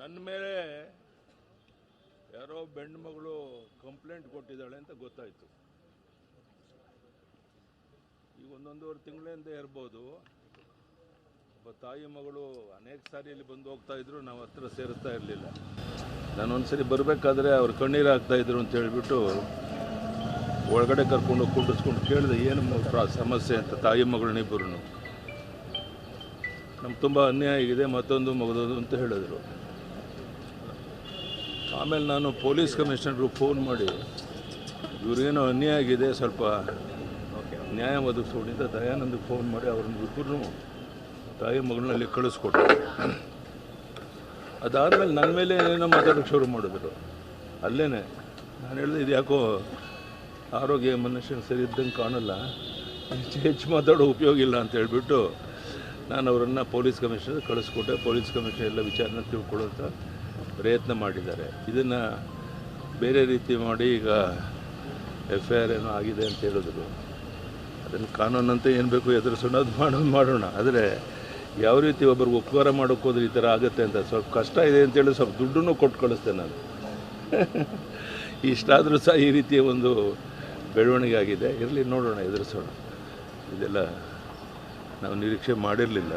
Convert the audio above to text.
ನನ್ನ ಮೇಲೆ ಯಾರೋ ಬೆಣ್ಣು ಮಗಳು ಕಂಪ್ಲೇಂಟ್ ಕೊಟ್ಟಿದ್ದಾಳೆ ಅಂತ ಗೊತ್ತಾಯಿತು. ಈಗ ಒಂದೊಂದೂವರೆ ತಿಂಗಳಿಂದ ಇರ್ಬೋದು. ಒಬ್ಬ ತಾಯಿ ಮಗಳು ಅನೇಕ ಸಾರಿ ಇಲ್ಲಿ ಬಂದು ಹೋಗ್ತಾ ಇದ್ರು, ನಾವು ಹತ್ರ ಸೇರಿಸ್ತಾ ಇರಲಿಲ್ಲ. ನಾನು ಒಂದ್ಸರಿ ಬರಬೇಕಾದ್ರೆ ಅವ್ರು ಕಣ್ಣೀರು ಆಗ್ತಾ ಇದ್ರು ಅಂತ ಹೇಳಿಬಿಟ್ಟು ಒಳಗಡೆ ಕರ್ಕೊಂಡು ಕುಂಡಿಸ್ಕೊಂಡು ಕೇಳಿದೆ, ಏನು ಸಮಸ್ಯೆ ಅಂತ ತಾಯಿ ಮಗಳನ್ನಿಬ್ಬರು ನಮ್ಗೆ ತುಂಬ ಅನ್ಯಾಯ ಆಗಿದೆ, ಮತ್ತೊಂದು ಮಗದೊಂದು ಅಂತ ಹೇಳಿದ್ರು. ಆಮೇಲೆ ನಾನು ಪೊಲೀಸ್ ಕಮಿಷನರ್ಗೆ ಫೋನ್ ಮಾಡಿ ಇವ್ರಿಗೇನೋ ಅನ್ಯಾಯ ಆಗಿದೆ, ಸ್ವಲ್ಪ ನ್ಯಾಯ ಒದಗಿಸ್ಕೊಂಡಿದ್ದ ದಯಾನಂದಕ್ಕೆ ಫೋನ್ ಮಾಡಿ ಅವ್ರನ್ನ ಇಬ್ಬರು ತಾಯಿ ಮಗನಲ್ಲಿ ಕಳಿಸ್ಕೊಟ್ಟು ಅದಾದಮೇಲೆ ನನ್ನ ಮೇಲೆ ಏನೇನೋ ಮಾತಾಡೋಕ್ಕೆ ಶುರು ಮಾಡಿದ್ರು. ಅಲ್ಲೇ ನಾನು ಹೇಳಿದೆ, ಇದು ಯಾಕೋ ಆರೋಗ್ಯ ಮನುಷ್ಯನ ಸರಿ ಇದ್ದಂಗೆ ಕಾಣಲ್ಲ ಹೆಚ್ಚು ಹೆಚ್ಚು ಮಾತಾಡೋ ಉಪಯೋಗ ಇಲ್ಲ ಅಂತ ಹೇಳಿಬಿಟ್ಟು ನಾನು ಅವರನ್ನು ಪೊಲೀಸ್ ಕಮಿಷನರ್ ಕಳಿಸ್ಕೊಟ್ಟೆ. ಪೊಲೀಸ್ ಕಮಿಷನರ್ ಎಲ್ಲ ವಿಚಾರನ ತಿಳ್ಕೊಳ್ಳೋಂಥ ಪ್ರಯತ್ನ ಮಾಡಿದ್ದಾರೆ. ಇದನ್ನು ಬೇರೆ ರೀತಿ ಮಾಡಿ ಈಗ ಎಫ್ ಐ ಆರ್ ಏನೋ ಆಗಿದೆ ಅಂತ ಹೇಳಿದ್ರು. ಅದನ್ನು ಕಾನೂನಂತೆ ಏನು ಬೇಕು ಎದುರಿಸೋಣ, ಅದು ಮಾಡೋದು ಮಾಡೋಣ. ಆದರೆ ಯಾವ ರೀತಿ ಒಬ್ಬರಿಗೆ ಉಪಕಾರ ಮಾಡೋಕ್ಕೋದ್ರೆ ಈ ಥರ ಆಗುತ್ತೆ ಅಂತ ಸ್ವಲ್ಪ ಕಷ್ಟ ಇದೆ ಅಂತೇಳಿ ಸ್ವಲ್ಪ ದುಡ್ಡನ್ನು ಕೊಟ್ಟು ಕಳಿಸ್ತೇನೆ ನಾನು. ಇಷ್ಟಾದರೂ ಸಹ ಈ ರೀತಿಯ ಒಂದು ಬೆಳವಣಿಗೆ ಆಗಿದೆ. ಇರಲಿ, ನೋಡೋಣ, ಎದುರಿಸೋಣ. ಇದೆಲ್ಲ ನಾವು ನಿರೀಕ್ಷೆ ಮಾಡಿರಲಿಲ್ಲ.